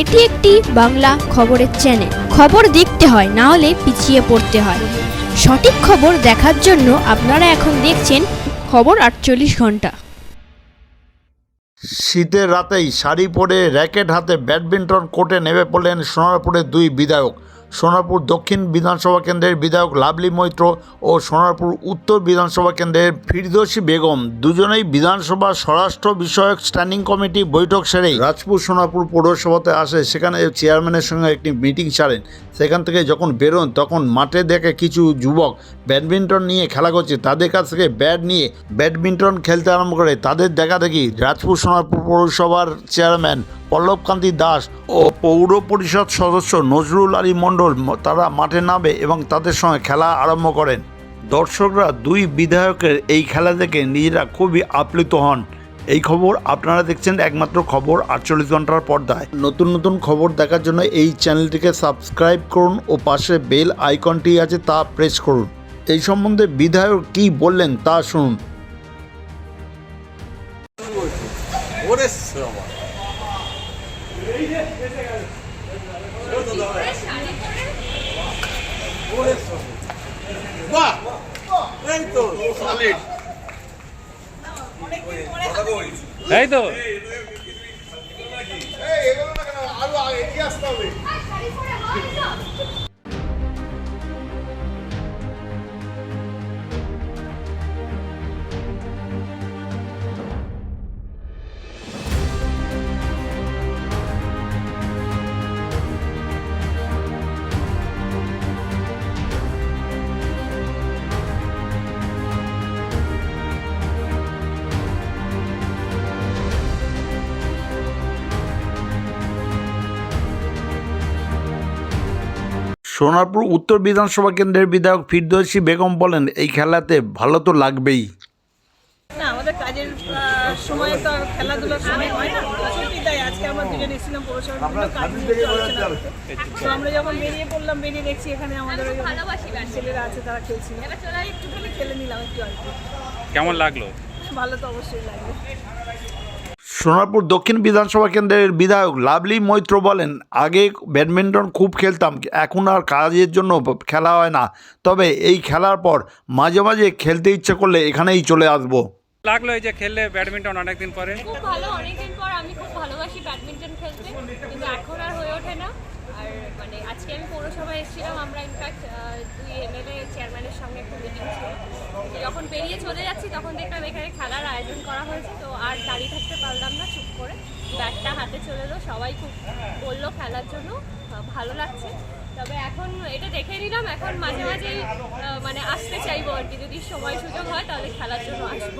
এটি একটি বাংলা খবরের চ্যানেল খবর দেখতে হয়, না হলে পিছিয়ে পড়তে হয়। সঠিক খবর দেখার জন্য আপনারা এখন দেখছেন খবর আটচল্লিশ ঘণ্টা। শীতের রাতেই শাড়ি পরে র্যাকেট হাতে ব্যাডমিন্টন কোর্টে নেমে পড়লেন সোনারপুরের দুই বিধায়ক। সোনারপুর দক্ষিণ বিধানসভা কেন্দ্রের বিধায়ক লাভলি মৈত্র ও সোনারপুর উত্তর বিধানসভা কেন্দ্রের ফিরদোসী বেগম দুজনেই বিধানসভা স্বরাষ্ট্র বিষয়ক স্ট্যান্ডিং কমিটি বৈঠক সেরেই রাজপুর সোনারপুর পৌরসভাতে আসে। সেখানে চেয়ারম্যানের সঙ্গে একটি মিটিং ছাড়েন। সেখান থেকে যখন বেরোন, তখন মাঠে দেখে কিছু যুবক ব্যাডমিন্টন নিয়ে খেলা করছে। তাদের কাছ থেকে ব্যাট নিয়ে ব্যাডমিন্টন খেলতে আরম্ভ করে। তাদের দেখা দেখি রাজপুর সোনারপুর পৌরসভার চেয়ারম্যান পল্লবকান্তি দাস ও পৌর পরিষদ সদস্য নজরুল আলী মণ্ডল তারা মাঠে নামে এবং তাদের সঙ্গে খেলা আরম্ভ করেন। দর্শকরা দুই বিধায়কের এই খেলা দেখে নিজেরা খুবই আপ্লুত হন। এই খবর আপনারা দেখছেন একমাত্র খবর আটচল্লিশ ঘণ্টার পর্দায়। নতুন নতুন খবর দেখার জন্য এই চ্যানেলটিকে সাবস্ক্রাইব করুন ও পাশে বেল আইকনটি আছে তা প্রেস করুন। এই সম্বন্ধে বিধায়ক কী বললেন তা শুনুন। বাহ এই তো সলিড এই তো আরও এগিয়ে আসতে হবে সোনারপুর উত্তর বিধানসভা কেন্দ্রের বিধায়ক ফিরদৌসী বেগম বলেন এই খেলাতে ভালো তো লাগবেই। না আমাদের কাজের সময় তো আর খেলাধুলার সময় হয় না। সত্যি তাই আজকে আমরা দুজন এসেছিলাম পৌরসভার বিভিন্ন কাজ নিয়ে আলোচনা করতে। তো আমরা যখন বেরিয়ে পড়লাম বেরিয়ে দেখছি এখানে আমাদের ওই ছেলেরা আছে তারা খেলছিল। একটুখানি। খেলে নিলাম একটু আর কেমন লাগল? ভালো তো অবশ্যই লাগবে। সোনারপুর দক্ষিণ বিধানসভা কেন্দ্রের বিধায়ক লাভলি মৈত্র বলেন, আগে ব্যাডমিন্টন খুব খেলতাম, এখন আর কাজের জন্য খেলা হয় না। তবে এই খেলার পর মাঝে মাঝে খেলতে ইচ্ছে করলে এখানেই চলে আসব। লাগল এই যে খেললে ব্যাডমিন্টন অনেকদিন পরে? খুব ভালো, অনেকদিন পর আমি খুব ভালোবাসি ব্যাডমিন্টন খেলতে, কিন্তু এখন আর হয়ে ওঠে না। আর মানে আজকে আমি পৌরসভায় এসেছিলাম, আমরা ইনফ্যাক্ট দুই এমএলএ চেয়ারম্যানের সঙ্গে একটা মিটিং ছিল। যখন বেরিয়ে চলে যাচ্ছি, তখন দেখলাম এখানে খেলার আয়োজন করা হয়েছে, তো আর দাঁড়িয়ে থাকতে পারলাম না, চুপ করে। ব্যাটটা হাতে চলে এলো, সবাই খুব বলল খেলার জন্য ভালো লাগছে। তবে এখন এটা দেখে নিলাম, এখন মাঝে মাঝেই মানে আসতে চাইব আর কি। যদি সময় সুযোগ হয়, তাহলে খেলার জন্য আসব।